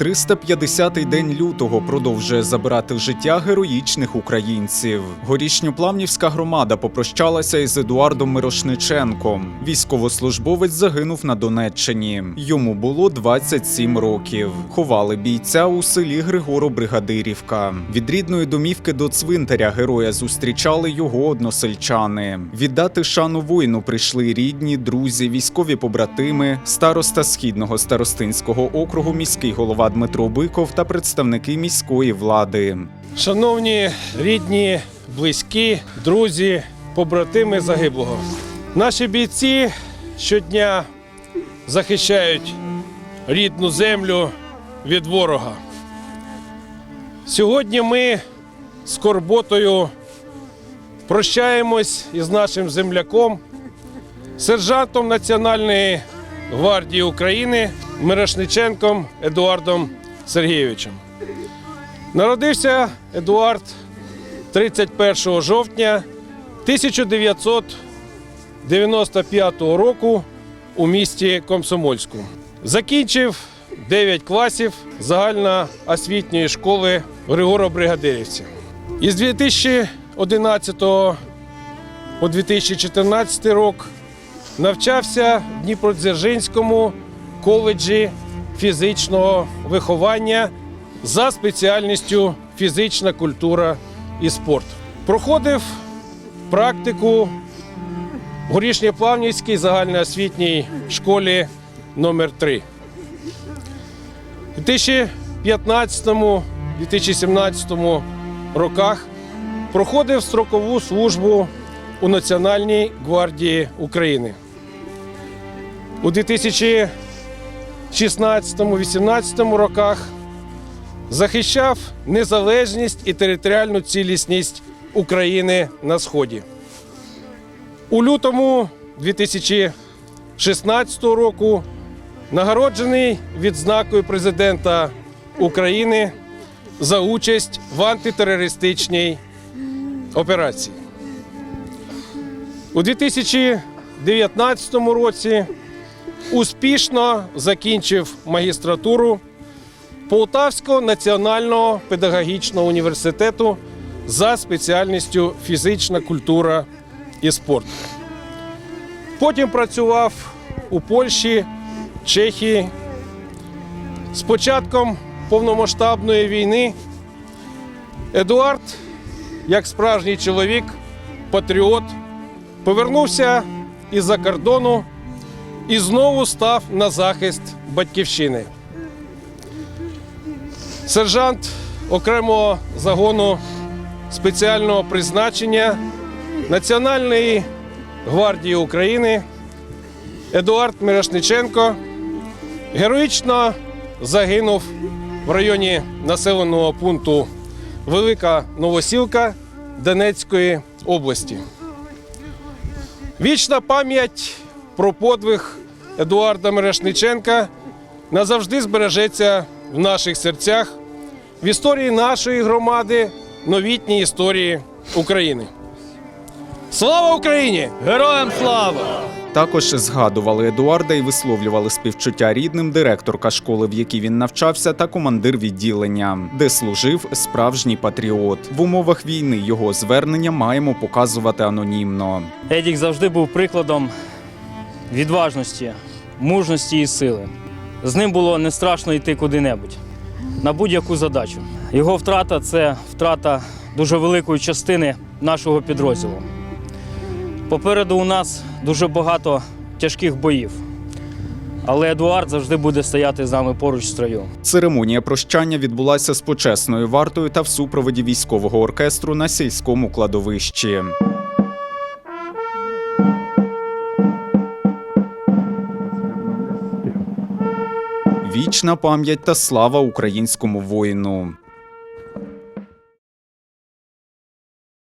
350-й день лютого продовжує забирати життя героїчних українців. Горішньоплавнівська громада попрощалася із Едуардом Мирошниченком. Військовослужбовець загинув на Донеччині. Йому було 27 років. Ховали бійця у селі Григоро-Бригадирівка. Від рідної домівки до цвинтаря героя зустрічали його односельчани. Віддати шану воїну прийшли рідні, друзі, військові побратими, староста східного старостинського округу, міський голова Дмитро Биков та представники міської влади. Шановні рідні, близькі, друзі, побратими загиблого. Наші бійці щодня захищають рідну землю від ворога. Сьогодні ми з скорботою прощаємось із нашим земляком, сержантом Національної гвардії України Мирошниченком Едуардом Сергійовичем. Народився Едуард 31 жовтня 1995 року у місті Комсомольську. Закінчив 9 класів загальноосвітньої школи в Григоро-Бригадирівці. Із 2011 по 2014 рік навчався в Дніпродзержинському коледжі фізичного виховання за спеціальністю фізична культура і спорт. Проходив практику в Горішньоплавнівській загальноосвітній школі номер 3 У 2015-2017 роках проходив строкову службу у Національній гвардії України. У 2016-2018 роках захищав незалежність і територіальну цілісність України на Сході. У лютому 2016 року нагороджений відзнакою президента України за участь в антитерористичній операції. У 2019 році успішно закінчив магістратуру Полтавського національного педагогічного університету за спеціальністю фізична культура і спорт. Потім працював у Польщі, Чехії. З початком повномасштабної війни Едуард, як справжній чоловік, патріот, повернувся із-за кордону і знову став на захист батьківщини сержант окремого загону спеціального призначення Національної гвардії України Едуард Мирошниченко героїчно загинув в районі населеного пункту Велика Новосілка Донецької області. Вічна пам'ять про подвиг Едуарда Мирошниченка назавжди збережеться в наших серцях, в історії нашої громади, новітній історії України. Слава Україні! Героям слава! Також згадували Едуарда і висловлювали співчуття рідним директорка школи, в якій він навчався, та командир відділення, де служив справжній патріот. В умовах війни його звернення маємо показувати анонімно. Едік завжди був прикладом відважності, мужності і сили. З ним було не страшно йти куди-небудь на будь-яку задачу. Його втрата це втрата дуже великої частини нашого підрозділу. Попереду у нас дуже багато тяжких боїв. Але Едуард завжди буде стояти з нами поруч в строю. Церемонія прощання відбулася з почесною вартою та в супроводі військового оркестру на сільському кладовищі. Вічна пам'ять та слава українському воїну.